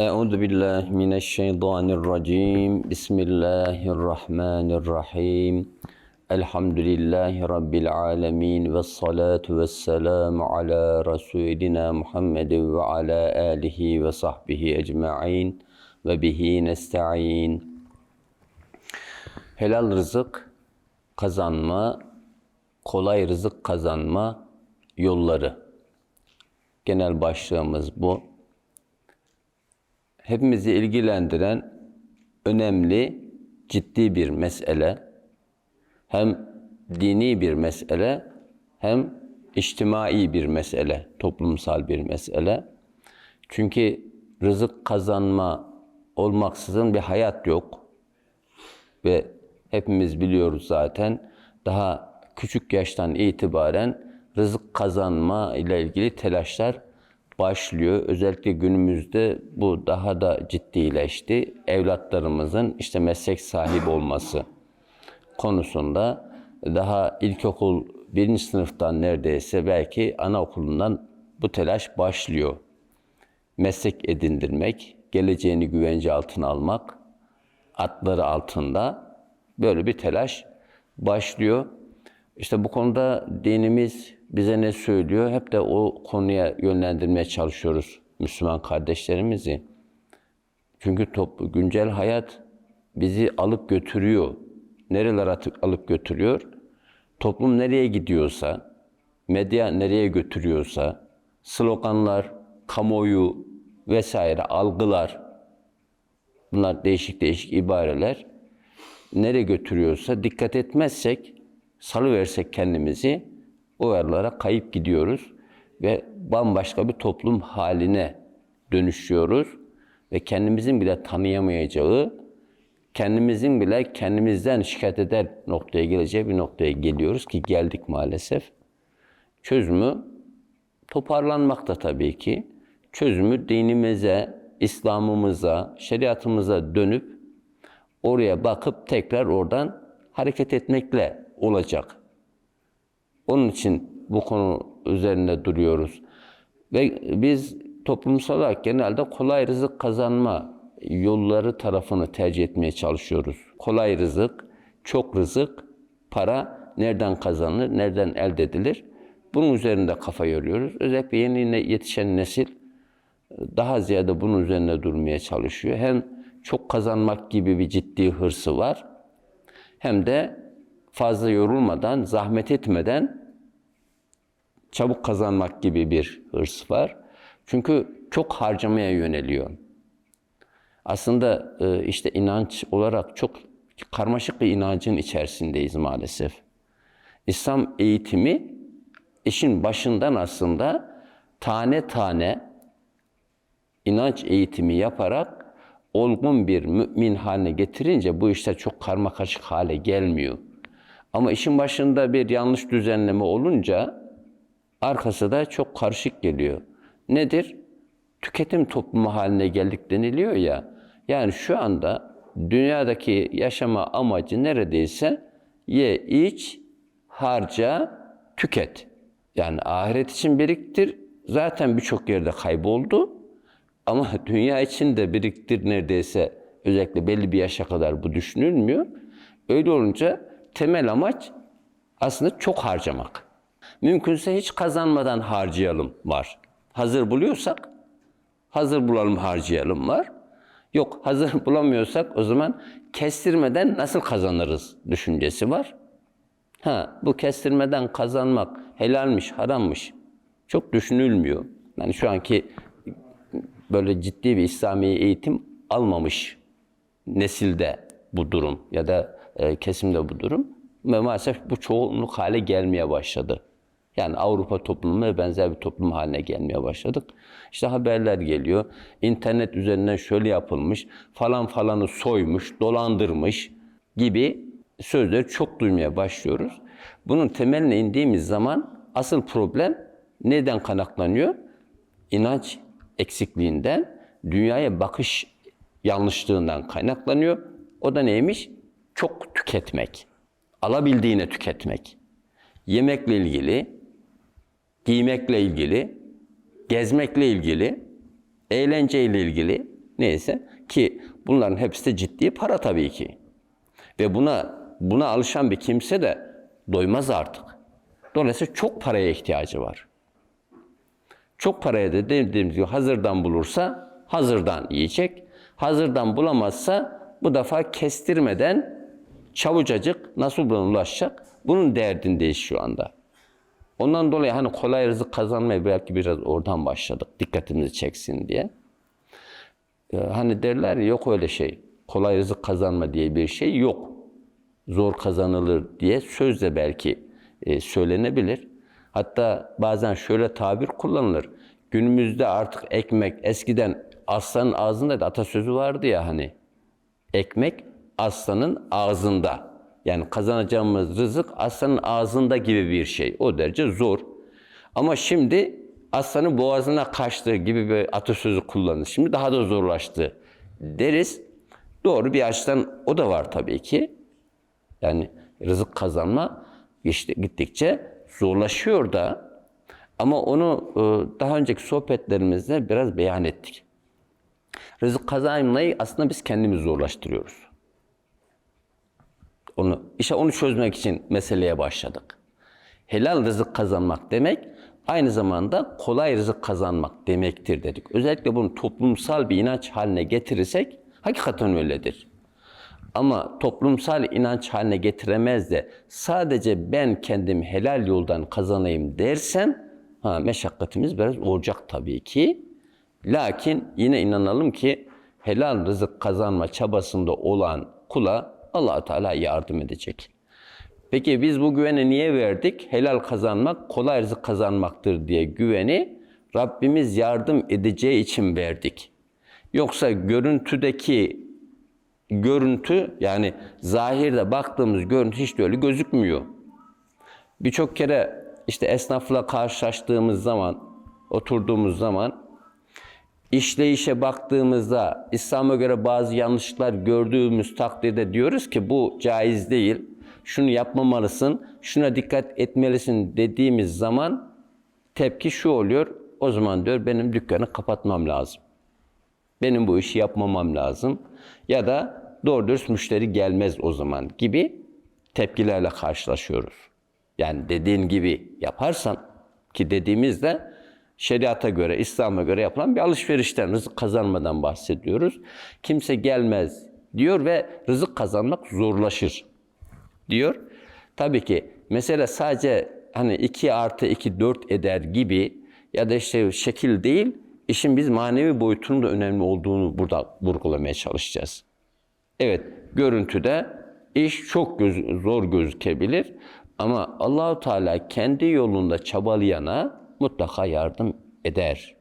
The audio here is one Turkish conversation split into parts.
أعوذ بالله من الشيطان الرجيم بسم الله الرحمن الرحيم الحمد لله رب العالمين والصلاة والسلام على رسولنا محمد وعلى آله وصحبه أجمعين وبه نستعين Helal rızık kazanma, kolay rızık kazanma yolları. Genel başlığımız bu hepimizi ilgilendiren önemli, ciddi bir mesele. Hem dini bir mesele, hem içtimai bir mesele, toplumsal bir mesele. Çünkü rızık kazanma olmaksızın bir hayat yok. Ve hepimiz biliyoruz zaten daha küçük yaştan itibaren rızık kazanma ile ilgili telaşlar başlıyor. Özellikle günümüzde bu daha da ciddileşti. Evlatlarımızın işte meslek sahibi olması konusunda daha ilkokul birinci sınıftan neredeyse belki anaokulundan bu telaş başlıyor. Meslek edindirmek, geleceğini güvence altına almak, atları altında böyle bir telaş başlıyor. İşte bu konuda dinimiz bize ne söylüyor? Hep de o konuya yönlendirmeye çalışıyoruz Müslüman kardeşlerimizi. Çünkü top, güncel hayat bizi alıp götürüyor. Nerelere atıp alıp götürüyor? Toplum nereye gidiyorsa, medya nereye götürüyorsa, sloganlar, kamuoyu vesaire algılar, bunlar değişik değişik ibareler nereye götürüyorsa dikkat etmezsek, salıversek kendimizi yerlere kayıp gidiyoruz ve bambaşka bir toplum haline dönüşüyoruz ve kendimizin bile tanıyamayacağı, kendimizin bile kendimizden şikayet eder noktaya geleceği bir noktaya geliyoruz ki geldik maalesef. Çözümü toparlanmakta tabii ki. Çözümü dinimize, İslam'ımıza, şeriatımıza dönüp oraya bakıp tekrar oradan hareket etmekle olacak. Onun için bu konu üzerinde duruyoruz. Ve biz toplumsal olarak genelde kolay rızık kazanma yolları tarafını tercih etmeye çalışıyoruz. Kolay rızık, çok rızık, para nereden kazanılır, nereden elde edilir? Bunun üzerinde kafa yoruyoruz. Özellikle yeni yetişen nesil daha ziyade bunun üzerinde durmaya çalışıyor. Hem çok kazanmak gibi bir ciddi hırsı var. Hem de fazla yorulmadan, zahmet etmeden çabuk kazanmak gibi bir hırs var. Çünkü çok harcamaya yöneliyor. Aslında e, işte inanç olarak çok karmaşık bir inancın içerisindeyiz maalesef. İslam eğitimi işin başından aslında tane tane inanç eğitimi yaparak olgun bir mümin haline getirince bu işler çok karma karışık hale gelmiyor. Ama işin başında bir yanlış düzenleme olunca arkası da çok karışık geliyor. Nedir? Tüketim toplumu haline geldik deniliyor ya. Yani şu anda dünyadaki yaşama amacı neredeyse ye, iç, harca, tüket. Yani ahiret için biriktir. Zaten birçok yerde kayboldu. Ama dünya için de biriktir neredeyse özellikle belli bir yaşa kadar bu düşünülmüyor. Öyle olunca temel amaç aslında çok harcamak. Mümkünse hiç kazanmadan harcayalım var. Hazır buluyorsak hazır bulalım harcayalım var. Yok hazır bulamıyorsak o zaman kestirmeden nasıl kazanırız düşüncesi var. Ha bu kestirmeden kazanmak helalmiş, harammış çok düşünülmüyor. Yani şu anki böyle ciddi bir İslami eğitim almamış nesilde bu durum ya da e, kesimde bu durum ve maalesef bu çoğunluk hale gelmeye başladı. Yani Avrupa toplumu ve benzer bir toplum haline gelmeye başladık. İşte haberler geliyor. İnternet üzerinden şöyle yapılmış, falan falanı soymuş, dolandırmış gibi sözleri çok duymaya başlıyoruz. Bunun temeline indiğimiz zaman asıl problem neden kaynaklanıyor? İnanç eksikliğinden, dünyaya bakış yanlışlığından kaynaklanıyor. O da neymiş? Çok tüketmek. Alabildiğine tüketmek. Yemekle ilgili, giymekle ilgili, gezmekle ilgili, eğlenceyle ilgili neyse ki bunların hepsi de ciddi para tabii ki. Ve buna buna alışan bir kimse de doymaz artık. Dolayısıyla çok paraya ihtiyacı var. Çok paraya da dediğimiz gibi hazırdan bulursa hazırdan yiyecek. Hazırdan bulamazsa bu defa kestirmeden çabucacık nasıl buna ulaşacak? Bunun derdindeyiz şu anda. Ondan dolayı hani kolay rızık kazanmaya belki biraz oradan başladık. Dikkatimizi çeksin diye. Ee, hani derler ya, yok öyle şey. Kolay rızık kazanma diye bir şey yok. Zor kazanılır diye sözle belki e, söylenebilir. Hatta bazen şöyle tabir kullanılır. Günümüzde artık ekmek eskiden aslanın ağzında da atasözü vardı ya hani. Ekmek aslanın ağzında. Yani kazanacağımız rızık aslanın ağzında gibi bir şey. O derece zor. Ama şimdi aslanın boğazına kaçtığı gibi bir atasözü kullanılır. Şimdi daha da zorlaştı deriz. Doğru bir açıdan o da var tabii ki. Yani rızık kazanma işte gittikçe zorlaşıyor da ama onu e, daha önceki sohbetlerimizde biraz beyan ettik. Rızık kazanmayı aslında biz kendimiz zorlaştırıyoruz. Onu işte onu çözmek için meseleye başladık. Helal rızık kazanmak demek aynı zamanda kolay rızık kazanmak demektir dedik. Özellikle bunu toplumsal bir inanç haline getirirsek hakikaten öyledir. Ama toplumsal inanç haline getiremez de sadece ben kendim helal yoldan kazanayım dersen ha, meşakkatimiz biraz olacak tabii ki. Lakin yine inanalım ki helal rızık kazanma çabasında olan kula allah Teala yardım edecek. Peki biz bu güveni niye verdik? Helal kazanmak kolay rızık kazanmaktır diye güveni Rabbimiz yardım edeceği için verdik. Yoksa görüntüdeki görüntü yani zahirde baktığımız görüntü hiç de öyle gözükmüyor. Birçok kere işte esnafla karşılaştığımız zaman, oturduğumuz zaman işleyişe baktığımızda İslam'a göre bazı yanlışlıklar gördüğümüz takdirde diyoruz ki bu caiz değil. Şunu yapmamalısın, şuna dikkat etmelisin dediğimiz zaman tepki şu oluyor. O zaman diyor benim dükkanı kapatmam lazım. Benim bu işi yapmamam lazım. Ya da doğru dürüst müşteri gelmez o zaman gibi tepkilerle karşılaşıyoruz. Yani dediğin gibi yaparsan ki dediğimizde şeriata göre, İslam'a göre yapılan bir alışverişten, rızık kazanmadan bahsediyoruz. Kimse gelmez diyor ve rızık kazanmak zorlaşır diyor. Tabii ki mesele sadece hani 2 artı 2 4 eder gibi ya da işte şekil değil, işin biz manevi boyutunun da önemli olduğunu burada vurgulamaya çalışacağız. Evet, görüntüde iş çok göz, zor gözükebilir ama Allahu Teala kendi yolunda çabalayana mutlaka yardım eder.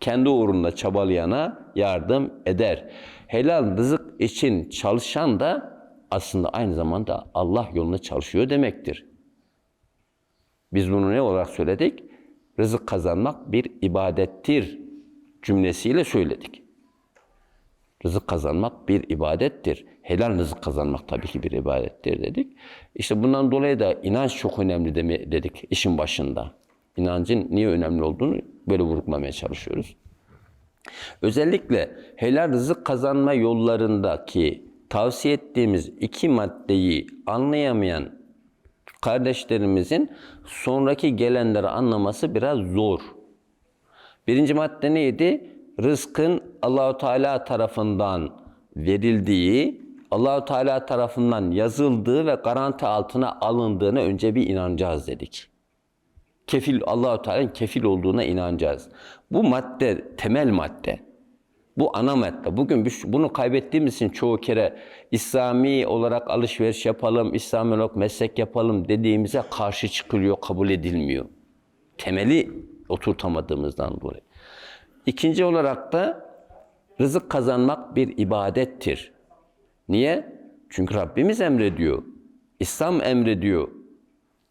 Kendi uğrunda çabalayana yardım eder. Helal rızık için çalışan da aslında aynı zamanda Allah yolunda çalışıyor demektir. Biz bunu ne olarak söyledik? Rızık kazanmak bir ibadettir cümlesiyle söyledik. Rızık kazanmak bir ibadettir. Helal rızık kazanmak tabii ki bir ibadettir dedik. İşte bundan dolayı da inanç çok önemli dedik işin başında. İnancın niye önemli olduğunu böyle vurgulamaya çalışıyoruz. Özellikle helal rızık kazanma yollarındaki tavsiye ettiğimiz iki maddeyi anlayamayan kardeşlerimizin sonraki gelenleri anlaması biraz zor. Birinci madde neydi? Rızkın Allahu Teala tarafından verildiği, Allahu Teala tarafından yazıldığı ve garanti altına alındığına önce bir inanacağız dedik. Kefil Allahu Teala'nın kefil olduğuna inanacağız. Bu madde temel madde. Bu ana madde. Bugün bunu kaybettiğimiz için çoğu kere İslami olarak alışveriş yapalım, İslami olarak meslek yapalım dediğimize karşı çıkılıyor, kabul edilmiyor. Temeli oturtamadığımızdan dolayı. İkinci olarak da rızık kazanmak bir ibadettir. Niye? Çünkü Rabbimiz emrediyor. İslam emrediyor.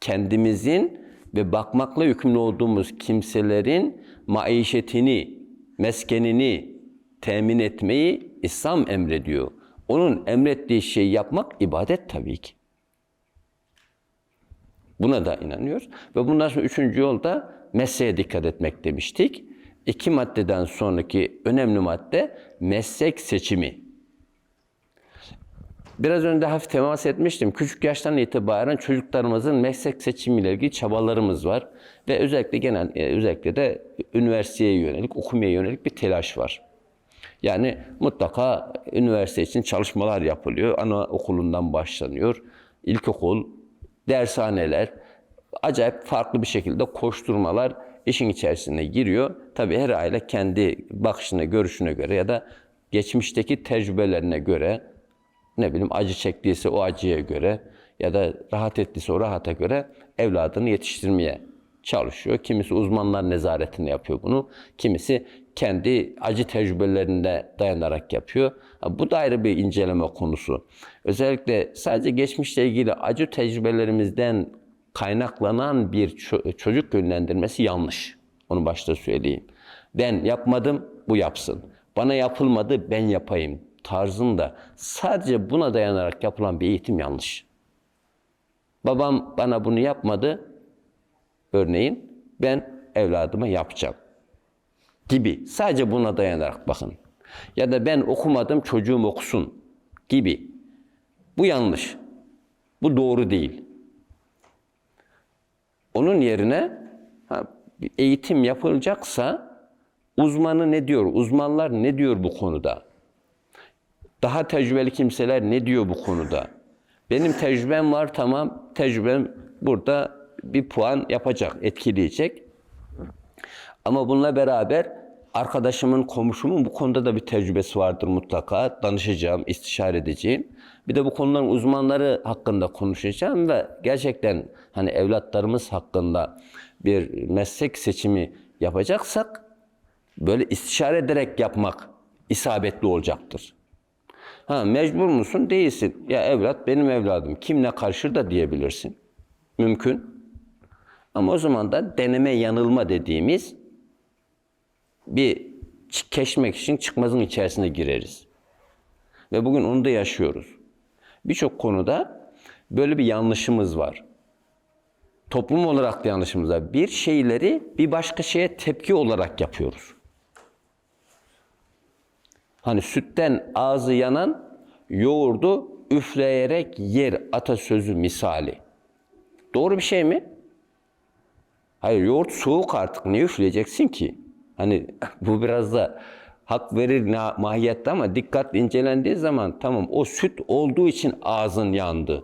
Kendimizin ve bakmakla yükümlü olduğumuz kimselerin maişetini, meskenini temin etmeyi İslam emrediyor. Onun emrettiği şeyi yapmak ibadet tabii ki. Buna da inanıyoruz. Ve bundan sonra üçüncü yolda mesleğe dikkat etmek demiştik. iki maddeden sonraki önemli madde meslek seçimi. Biraz önce hafif temas etmiştim. Küçük yaştan itibaren çocuklarımızın meslek seçimiyle ilgili çabalarımız var. Ve özellikle genel, e, özellikle de üniversiteye yönelik, okumaya yönelik bir telaş var. Yani mutlaka üniversite için çalışmalar yapılıyor. Anaokulundan başlanıyor. İlkokul, dershaneler, acayip farklı bir şekilde koşturmalar işin içerisine giriyor. Tabii her aile kendi bakışına, görüşüne göre ya da geçmişteki tecrübelerine göre ne bileyim acı çektiyse o acıya göre ya da rahat ettiyse o rahata göre evladını yetiştirmeye çalışıyor. Kimisi uzmanlar nezaretinde yapıyor bunu. Kimisi kendi acı tecrübelerinde dayanarak yapıyor. Bu da ayrı bir inceleme konusu. Özellikle sadece geçmişle ilgili acı tecrübelerimizden kaynaklanan bir ço- çocuk yönlendirmesi yanlış. Onu başta söyleyeyim. Ben yapmadım, bu yapsın. Bana yapılmadı, ben yapayım tarzında sadece buna dayanarak yapılan bir eğitim yanlış. Babam bana bunu yapmadı, örneğin ben evladıma yapacağım gibi. Sadece buna dayanarak bakın. Ya da ben okumadım çocuğum okusun gibi. Bu yanlış. Bu doğru değil. Onun yerine eğitim yapılacaksa uzmanı ne diyor? Uzmanlar ne diyor bu konuda? Daha tecrübeli kimseler ne diyor bu konuda? Benim tecrübem var tamam. Tecrübem burada bir puan yapacak, etkileyecek. Ama bununla beraber arkadaşımın, komşumun bu konuda da bir tecrübesi vardır mutlaka. Danışacağım, istişare edeceğim. Bir de bu konuların uzmanları hakkında konuşacağım ve gerçekten hani evlatlarımız hakkında bir meslek seçimi yapacaksak böyle istişare ederek yapmak isabetli olacaktır. Ha mecbur musun? Değilsin. Ya evlat benim evladım. Kim ne karışır da diyebilirsin. Mümkün. Ama o zaman da deneme yanılma dediğimiz bir keşmek için çıkmazın içerisine gireriz. Ve bugün onu da yaşıyoruz. Birçok konuda böyle bir yanlışımız var. Toplum olarak da yanlışımız var. Bir şeyleri bir başka şeye tepki olarak yapıyoruz. Hani sütten ağzı yanan yoğurdu üfleyerek yer atasözü misali. Doğru bir şey mi? Hayır yoğurt soğuk artık niye üfleyeceksin ki? Hani bu biraz da hak verir mahiyette ama dikkatli incelendiği zaman tamam o süt olduğu için ağzın yandı.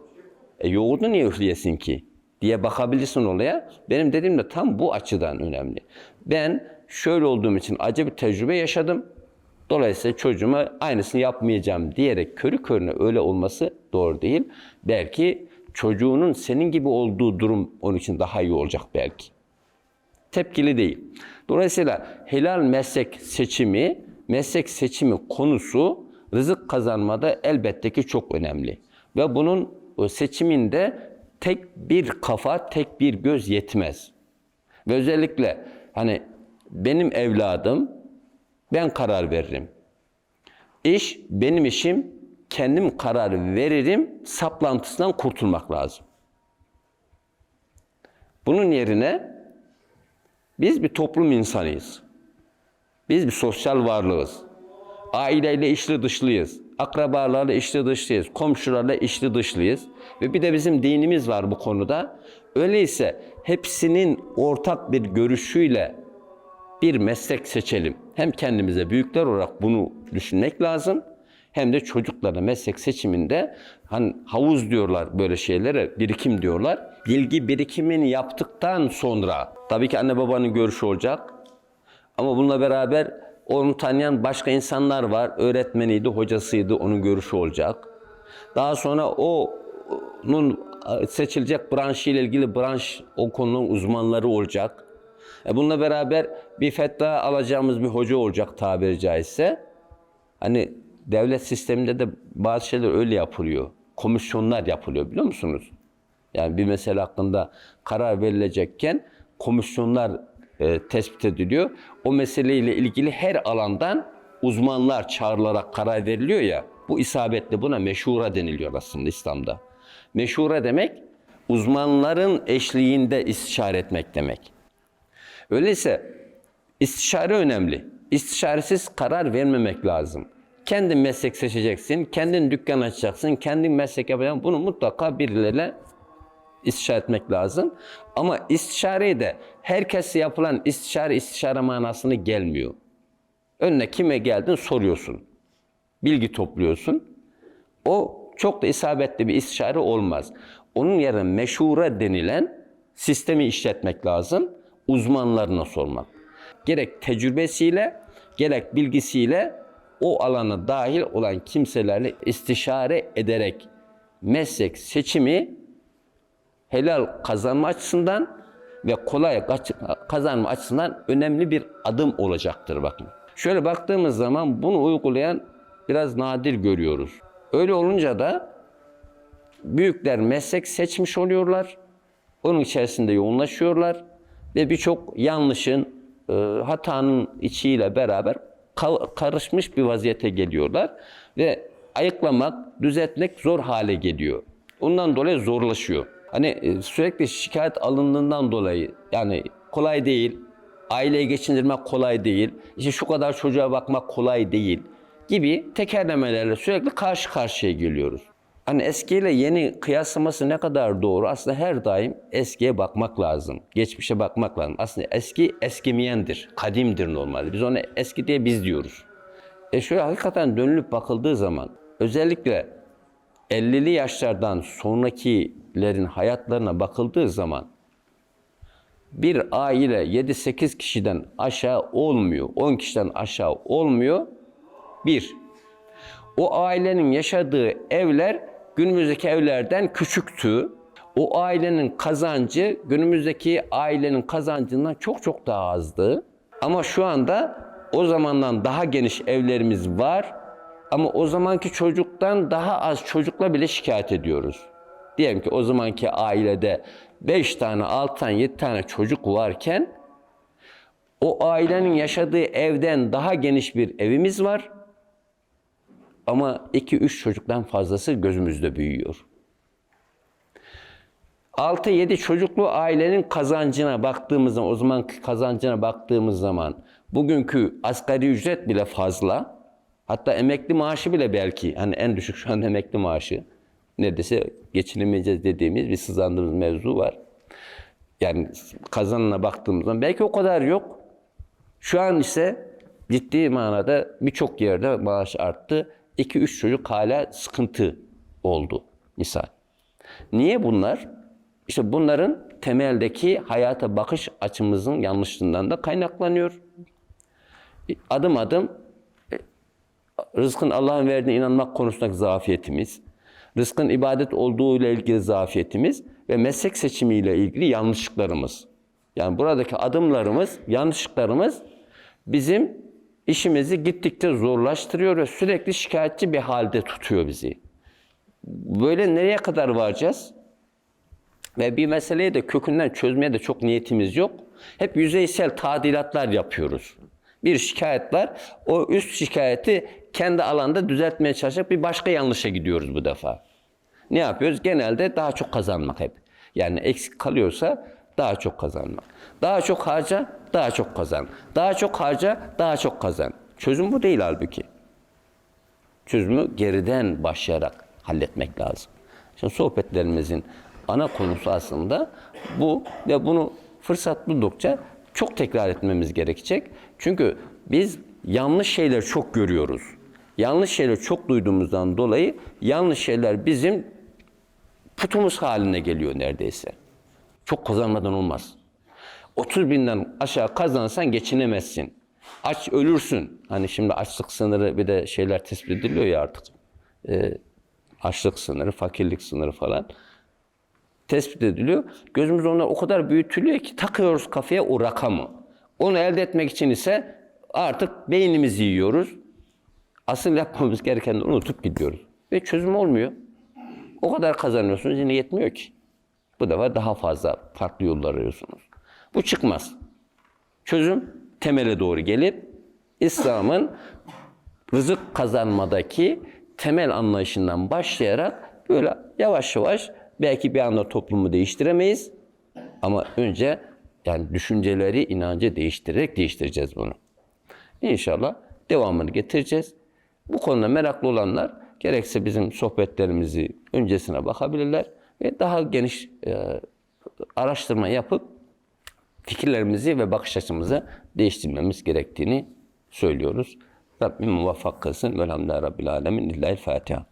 E yoğurdu niye üfleyesin ki? diye bakabilirsin olaya. Benim dediğim de tam bu açıdan önemli. Ben şöyle olduğum için acı bir tecrübe yaşadım. Dolayısıyla çocuğuma aynısını yapmayacağım diyerek körü körüne öyle olması doğru değil. Belki çocuğunun senin gibi olduğu durum onun için daha iyi olacak belki tepkili değil. Dolayısıyla helal meslek seçimi, meslek seçimi konusu rızık kazanmada elbette ki çok önemli. Ve bunun o seçiminde tek bir kafa, tek bir göz yetmez. Ve özellikle hani benim evladım, ben karar veririm. İş benim işim, kendim karar veririm, saplantısından kurtulmak lazım. Bunun yerine biz bir toplum insanıyız. Biz bir sosyal varlığız. Aileyle içli dışlıyız. Akrabalarla içli dışlıyız. Komşularla içli dışlıyız. Ve bir de bizim dinimiz var bu konuda. Öyleyse hepsinin ortak bir görüşüyle bir meslek seçelim. Hem kendimize büyükler olarak bunu düşünmek lazım. Hem de çocuklara meslek seçiminde hani havuz diyorlar böyle şeylere, birikim diyorlar. Bilgi birikimini yaptıktan sonra tabii ki anne babanın görüşü olacak. Ama bununla beraber onu tanıyan başka insanlar var. Öğretmeniydi, hocasıydı, onun görüşü olacak. Daha sonra o onun seçilecek branşı ile ilgili branş o konunun uzmanları olacak. E bununla beraber bir fetva alacağımız bir hoca olacak tabiri caizse. Hani devlet sisteminde de bazı şeyler öyle yapılıyor. Komisyonlar yapılıyor biliyor musunuz? Yani bir mesele hakkında karar verilecekken komisyonlar e, tespit ediliyor. O meseleyle ilgili her alandan uzmanlar çağrılarak karar veriliyor ya. Bu isabetli buna meşura deniliyor aslında İslam'da. Meşura demek uzmanların eşliğinde istişare etmek demek. Öyleyse İstişare önemli. İstişaresiz karar vermemek lazım. Kendin meslek seçeceksin, kendin dükkan açacaksın, kendin meslek yapacaksın. Bunu mutlaka birileriyle istişare etmek lazım. Ama istişareyi de herkese yapılan istişare istişare manasını gelmiyor. Önüne kime geldin soruyorsun. Bilgi topluyorsun. O çok da isabetli bir istişare olmaz. Onun yerine meşhure denilen sistemi işletmek lazım. Uzmanlarına sormak. Gerek tecrübesiyle, gerek bilgisiyle o alana dahil olan kimselerle istişare ederek meslek seçimi helal kazanma açısından ve kolay kazanma açısından önemli bir adım olacaktır bakın. Şöyle baktığımız zaman bunu uygulayan biraz nadir görüyoruz. Öyle olunca da büyükler meslek seçmiş oluyorlar. Onun içerisinde yoğunlaşıyorlar ve birçok yanlışın, e, hatanın içiyle beraber ka- karışmış bir vaziyete geliyorlar ve ayıklamak, düzeltmek zor hale geliyor. Ondan dolayı zorlaşıyor. Hani e, sürekli şikayet alındığından dolayı yani kolay değil, aileyi geçindirmek kolay değil, işte şu kadar çocuğa bakmak kolay değil gibi tekerlemelerle sürekli karşı karşıya geliyoruz. Hani eskiyle yeni kıyaslaması ne kadar doğru? Aslında her daim eskiye bakmak lazım. Geçmişe bakmak lazım. Aslında eski eskimeyendir, kadimdir normalde. Biz ona eski diye biz diyoruz. E şöyle hakikaten dönülüp bakıldığı zaman özellikle 50'li yaşlardan sonrakilerin hayatlarına bakıldığı zaman bir aile 7-8 kişiden aşağı olmuyor. 10 kişiden aşağı olmuyor. Bir, o ailenin yaşadığı evler günümüzdeki evlerden küçüktü. O ailenin kazancı günümüzdeki ailenin kazancından çok çok daha azdı. Ama şu anda o zamandan daha geniş evlerimiz var. Ama o zamanki çocuktan daha az çocukla bile şikayet ediyoruz. Diyelim ki o zamanki ailede 5 tane, 6 tane, 7 tane çocuk varken o ailenin yaşadığı evden daha geniş bir evimiz var. Ama 2-3 çocuktan fazlası gözümüzde büyüyor. 6-7 çocuklu ailenin kazancına baktığımız zaman, o zamanki kazancına baktığımız zaman bugünkü asgari ücret bile fazla. Hatta emekli maaşı bile belki, hani en düşük şu an emekli maaşı. Neredeyse geçinemeyeceğiz dediğimiz bir sızlandığımız mevzu var. Yani kazanına baktığımız zaman belki o kadar yok. Şu an ise ciddi manada birçok yerde maaş arttı. 2-3 çocuk hala sıkıntı oldu misal. Niye bunlar? İşte bunların temeldeki hayata bakış açımızın yanlışlığından da kaynaklanıyor. Adım adım e, rızkın Allah'ın verdiğine inanmak konusundaki zafiyetimiz, rızkın ibadet olduğu ile ilgili zafiyetimiz ve meslek seçimiyle ilgili yanlışlıklarımız. Yani buradaki adımlarımız, yanlışlıklarımız bizim işimizi gittikçe zorlaştırıyor ve sürekli şikayetçi bir halde tutuyor bizi. Böyle nereye kadar varacağız? Ve bir meseleyi de kökünden çözmeye de çok niyetimiz yok. Hep yüzeysel tadilatlar yapıyoruz. Bir şikayet var, o üst şikayeti kendi alanda düzeltmeye çalışarak bir başka yanlışa gidiyoruz bu defa. Ne yapıyoruz? Genelde daha çok kazanmak hep. Yani eksik kalıyorsa daha çok kazanmak. Daha çok harca, daha çok kazan. Daha çok harca, daha çok kazan. Çözüm bu değil halbuki. Çözümü geriden başlayarak halletmek lazım. Şimdi sohbetlerimizin ana konusu aslında bu ve bunu fırsat buldukça çok tekrar etmemiz gerekecek. Çünkü biz yanlış şeyler çok görüyoruz. Yanlış şeyler çok duyduğumuzdan dolayı yanlış şeyler bizim putumuz haline geliyor neredeyse. Çok kazanmadan olmaz. 30 binden aşağı kazansan geçinemezsin. Aç ölürsün. Hani şimdi açlık sınırı bir de şeyler tespit ediliyor ya artık. Ee, açlık sınırı, fakirlik sınırı falan tespit ediliyor. Gözümüz onlar o kadar büyütülüyor ki takıyoruz kafaya o rakamı. Onu elde etmek için ise artık beynimizi yiyoruz. Asıl yapmamız gerekeni unutup gidiyoruz. Ve çözüm olmuyor. O kadar kazanıyorsunuz yine yetmiyor ki. Bu defa daha fazla farklı yollar arıyorsunuz. Bu çıkmaz. Çözüm temele doğru gelip İslam'ın rızık kazanmadaki temel anlayışından başlayarak böyle yavaş yavaş belki bir anda toplumu değiştiremeyiz ama önce Yani düşünceleri, inancı değiştirerek değiştireceğiz bunu. İnşallah devamını getireceğiz. Bu konuda meraklı olanlar gerekse bizim sohbetlerimizi öncesine bakabilirler ve daha geniş e, araştırma yapıp fikirlerimizi ve bakış açımızı değiştirmemiz gerektiğini söylüyoruz. Rabbim muvaffak kılsın. Velhamdülillah Rabbil Alemin. İllahi Fatiha.